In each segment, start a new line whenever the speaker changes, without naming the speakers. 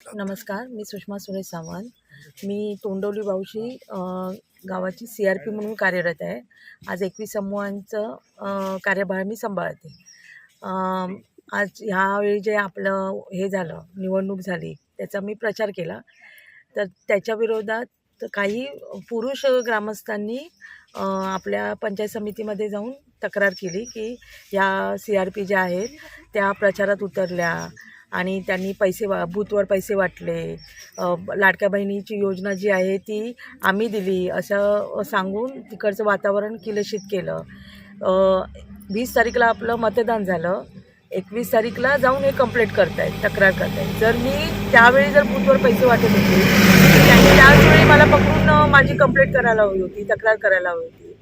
नमस्कार मी सुषमा सुरेश सावंत. मी तोंडवली बावशी गावाची C R P म्हणून कार्यरत आहे. आज एकवीस समूहांचं कार्यभार मी सांभाळते. आज ह्यावेळी जे आपलं हे झालं निवडणूक झाली त्याचा मी प्रचार केला. तर त्याच्या विरोधात काही पुरुष ग्रामस्थांनी आपल्या पंचायत समितीमध्ये जाऊन तक्रार केली की ह्या सी आर पी ज्या आहेत त्या प्रचारात उतरल्या. आणि त्यांनी पैसे वा बूथवर पैसे वाटले. लाडक्या बहिणीची योजना जी आहे ती आम्ही दिली. असं सांगून तिकडचं वातावरण किलशित केलं. वीस तारीखला आपलं मतदान झालं. एकवीस तारीखला जाऊन हे कंप्लेंट करतायत तक्रार करतायत. जर मी त्यावेळी जर बूथवर पैसे वाटत होते तर त्यांनी त्याचवेळी मला पकडून माझी कंप्लेंट करायला हवी होती तक्रार करायला हवी होती.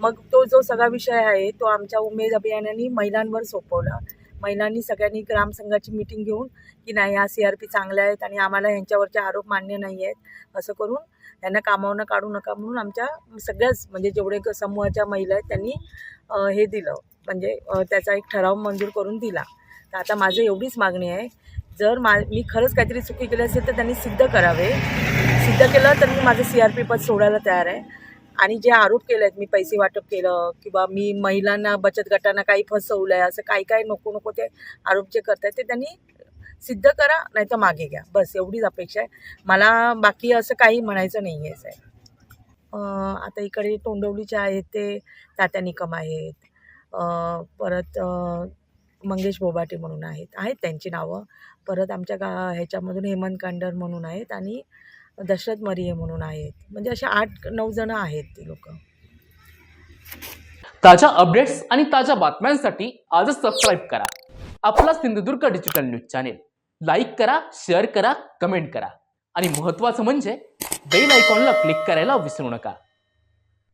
मग तो जो सगळा विषय आहे तो आमच्या उमेद अभियानाने महिलांवर सोपवला. महिलांनी सगळ्यांनी ग्रामसंघाची मिटिंग घेऊन की नाही ह्या सी आर पी चांगल्या आहेत आणि आम्हाला ह्यांच्यावरचे आरोप मान्य नाही आहेत असं करून त्यांना कामावरनं काढू नका म्हणून आमच्या सगळ्याच म्हणजे जेवढे ग- समूहाच्या महिला आहेत त्यांनी हे दिलं. म्हणजे त्याचा एक ठराव मंजूर करून दिला. तर आता माझं एवढीच मागणी आहे जर मा मी खरंच काहीतरी चुकी केली असेल तर त्यांनी सिद्ध करावे. सिद्ध केलं तर मी माझं सी आर पी पद सोडायला तयार आहे. आणि जे आरोप केले आहेत मी पैसे वाटप केलं किंवा मी महिलांना बचत गटांना काही फसवलं आहे असं काही काही नको नको ते आरोप जे करत आहेत ते त्यांनी सिद्ध करा नाही तर मागे घ्या. बस एवढीच अपेक्षा आहे. मला बाकी असं काही म्हणायचं नाही आहे साहेब आता इकडे तोंडवलीचे आहेत ते तात्या निकम आहेत. परत मंगेश बोबाटे म्हणून आहेत आहेत त्यांची नावं. परत आमच्या गा ह्याच्यामधून हेमंत कांडर म्हणून आहेत आणि दशरथ मरिये म्हणून आहेत. म्हणजे असे आठ नऊ जणं आहेत ती लोक.
ताज्या अपडेट्स आणि ताज्या बातम्यांसाठी आजच सबस्क्राईब करा. आपला Sindhudurg digital news channel like करा शेअर करा कमेंट करा. आणि महत्त्वाचं म्हणजे बेल आयकॉनला क्लिक करायला विसरू नका.